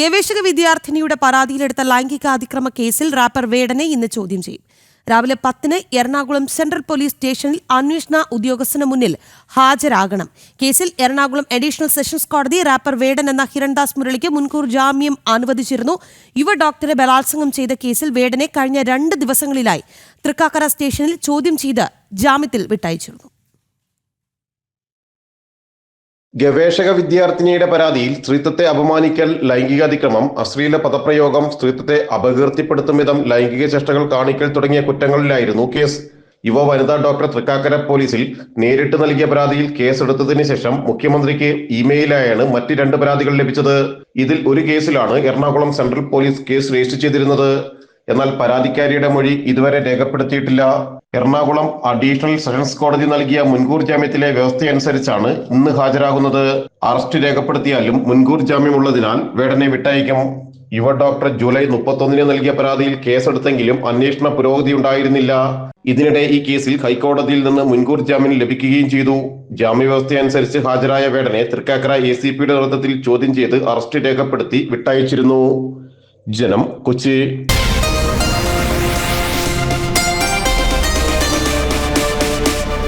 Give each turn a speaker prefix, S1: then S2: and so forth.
S1: ഗവേഷക വിദ്യാർത്ഥിനിയുടെ പരാതിയിലെടുത്ത ലൈംഗിക അതിക്രമ കേസിൽ റാപ്പർ വേടനെ ഇന്ന് ചോദ്യം ചെയ്യും. രാവിലെ പത്തിന് എറണാകുളം സെൻട്രൽ പോലീസ് സ്റ്റേഷനിൽ അന്വേഷണ ഉദ്യോഗസ്ഥന് മുന്നിൽ ഹാജരാകണം. കേസിൽ എറണാകുളം അഡീഷണൽ സെഷൻസ് കോടതി റാപ്പർ വേടൻ എന്ന ഹിരൺദാസ് മുരളിക്ക് മുൻകൂർ ജാമ്യം അനുവദിച്ചിരുന്നു. യുവ ഡോക്ടറെ ബലാത്സംഗം ചെയ്ത കേസിൽ വേടനെ കഴിഞ്ഞ രണ്ട് ദിവസങ്ങളിലായി തൃക്കാക്കര സ്റ്റേഷനിൽ ചോദ്യം ചെയ്ത് ജാമ്യത്തിൽ വിട്ടയച്ചിരുന്നു.
S2: ഗവേഷക വിദ്യാർത്ഥിനിയുടെ പരാതിയിൽ സ്ത്രീത്വത്തെ അപമാനിക്കൽ ലൈംഗികാതിക്രമം അശ്ലീല പദപ്രയോഗം സ്ത്രീത്വത്തെ അപകീർത്തിപ്പെടുത്തും വിധം ലൈംഗിക ചേഷ്ടകൾ കാണിക്കൽ തുടങ്ങിയ കുറ്റങ്ങളിലായിരുന്നു കേസ്. യുവ വനിതാ ഡോക്ടർ തൃക്കാക്കര പോലീസിൽ നേരിട്ട് നൽകിയ പരാതിയിൽ കേസെടുത്തതിന് ശേഷം മുഖ്യമന്ത്രിക്ക് ഇമെയിലായാണ് മറ്റ് രണ്ട് പരാതികൾ ലഭിച്ചത്. ഇതിൽ ഒരു കേസിലാണ് Ernakulam central police case register ചെയ്തിരുന്നത്. എന്നാൽ പരാതിക്കാരിയുടെ മൊഴി ഇതുവരെ രേഖപ്പെടുത്തിയിട്ടില്ല. എറണാകുളം അഡീഷണൽ സെഷൻസ് കോടതി നൽകിയ മുൻകൂർ ജാമ്യത്തിലെ വ്യവസ്ഥയനുസരിച്ചാണ് ഇന്ന് ഹാജരാകുന്നത്. അറസ്റ്റ് രേഖപ്പെടുത്തിയാലും മുൻകൂർ ജാമ്യമുള്ളതിനാൽ വേടനെ വിട്ടയക്കും. യുവ ഡോക്ടർ ജൂലൈ മുപ്പത്തൊന്നിന് നൽകിയ പരാതിയിൽ കേസെടുത്തെങ്കിലും അന്വേഷണ പുരോഗതി ഉണ്ടായിരുന്നില്ല. ഇതിനിടെ ഈ കേസിൽ ഹൈക്കോടതിയിൽ നിന്ന് മുൻകൂർ ജാമ്യം ലഭിക്കുകയും ചെയ്തു. ജാമ്യവ്യവസ്ഥയനുസരിച്ച് ഹാജരായ വേടനെ തൃക്കാക്കര എ സി പിയുടെ നേതൃത്വത്തിൽ ചോദ്യം ചെയ്ത് അറസ്റ്റ് രേഖപ്പെടുത്തി വിട്ടയച്ചിരുന്നു. ജനം കൊച്ചി.